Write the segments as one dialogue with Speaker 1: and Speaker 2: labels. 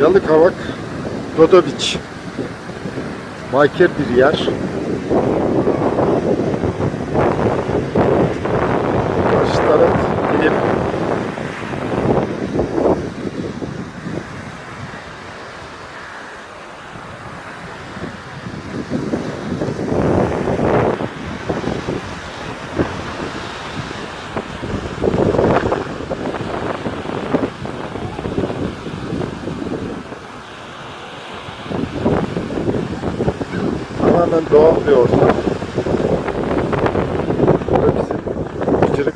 Speaker 1: Yalıkavak, Dodoviç. Maker bir yer. Karşı taraf ilim. Tamamen doğal bir ortam. Bu da bizim Bıcırık.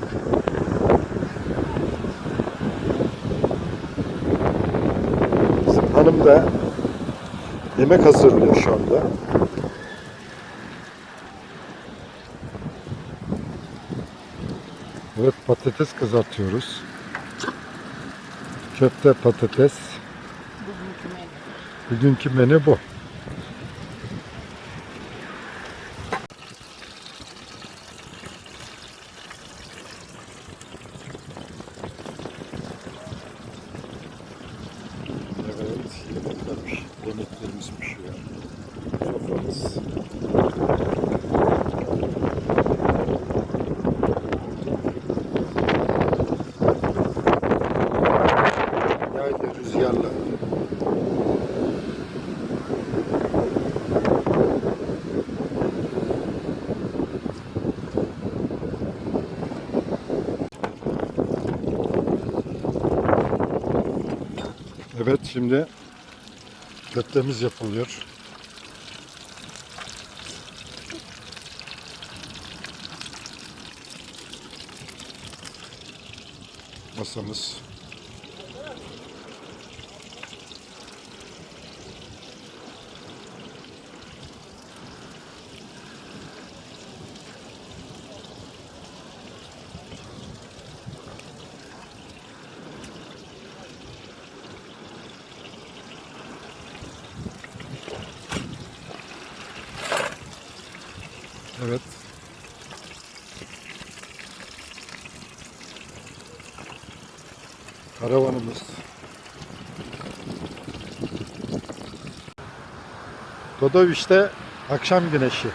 Speaker 1: Bizim hanım da yemek hazırlıyor şu anda. Evet patates kızartıyoruz. Köfte patates. Bugünkü menü bu. Evet şimdi köftemiz yapılıyor. Masamız. Evet. Karavanımız. Dodoviç'te akşam güneşi.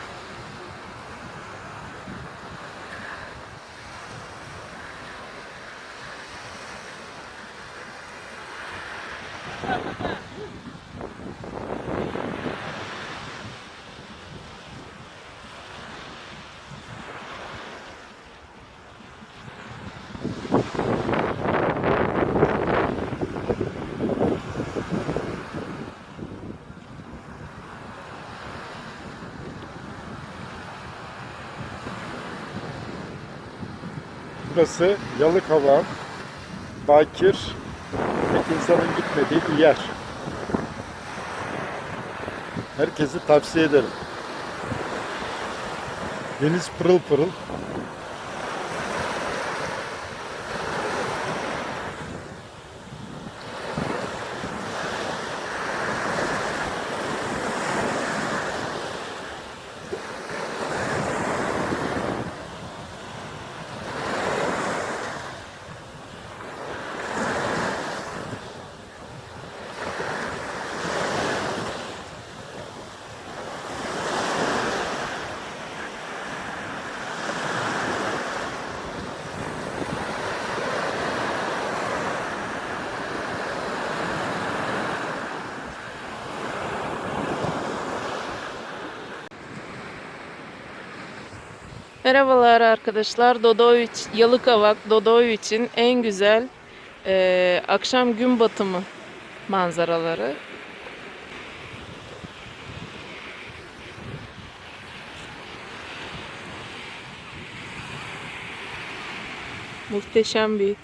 Speaker 1: Burası Yalıkavak, Bakir, pek insanın gitmediği bir yer. Herkesi tavsiye ederim. Deniz pırıl pırıl.
Speaker 2: Merhabalar arkadaşlar. Dodoviç, Yalıkavak, Dodoviç'in en güzel eee, akşam gün batımı manzaraları. Muhteşem bir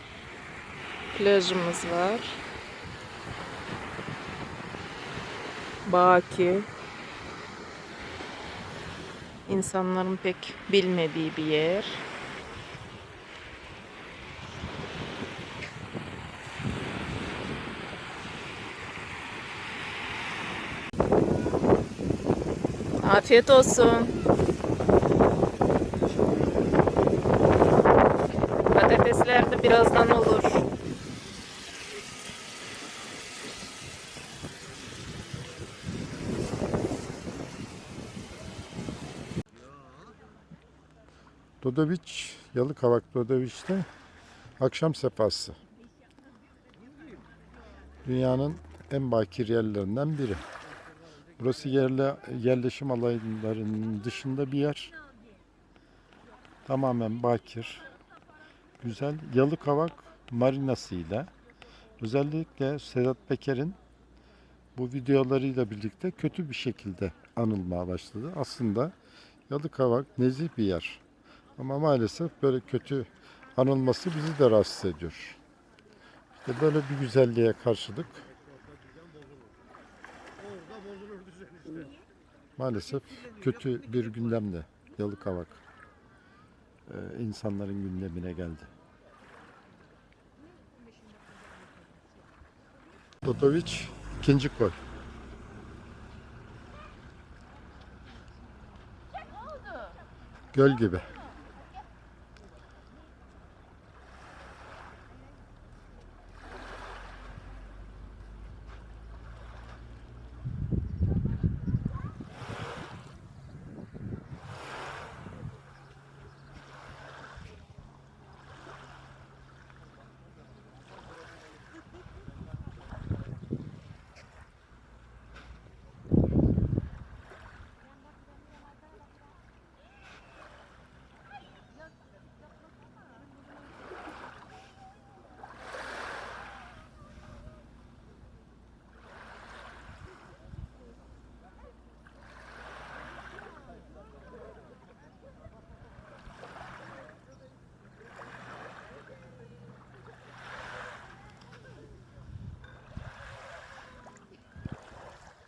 Speaker 2: plajımız var. Baki. İnsanların pek bilmediği bir yer. Afiyet olsun. Patatesler de birazdan olur.
Speaker 1: Dodoviç, Yalıkavak Dodoviç'te akşam sefası. Dünyanın en bakir yerlerinden biri. Burası yerle, yerleşim alanlarının dışında bir yer. Tamamen bakir. Güzel Yalıkavak marinasıyla özellikle Sedat Peker'in bu videolarıyla birlikte kötü bir şekilde anılmaya başladı. Aslında Yalıkavak nezih bir yer. Ama maalesef böyle kötü anılması bizi de rahatsız ediyor. İşte böyle bir güzelliğe karşılık maalesef kötü bir gündemde Yalıkavak e, insanların gündemine geldi. Dodoviç ikinci koy. Göl gibi.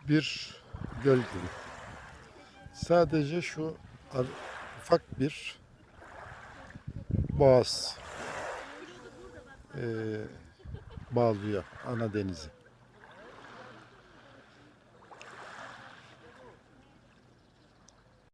Speaker 1: Bir göl gibi. Sadece şu ufak bir boğaz eee bağlıyor ana denizi.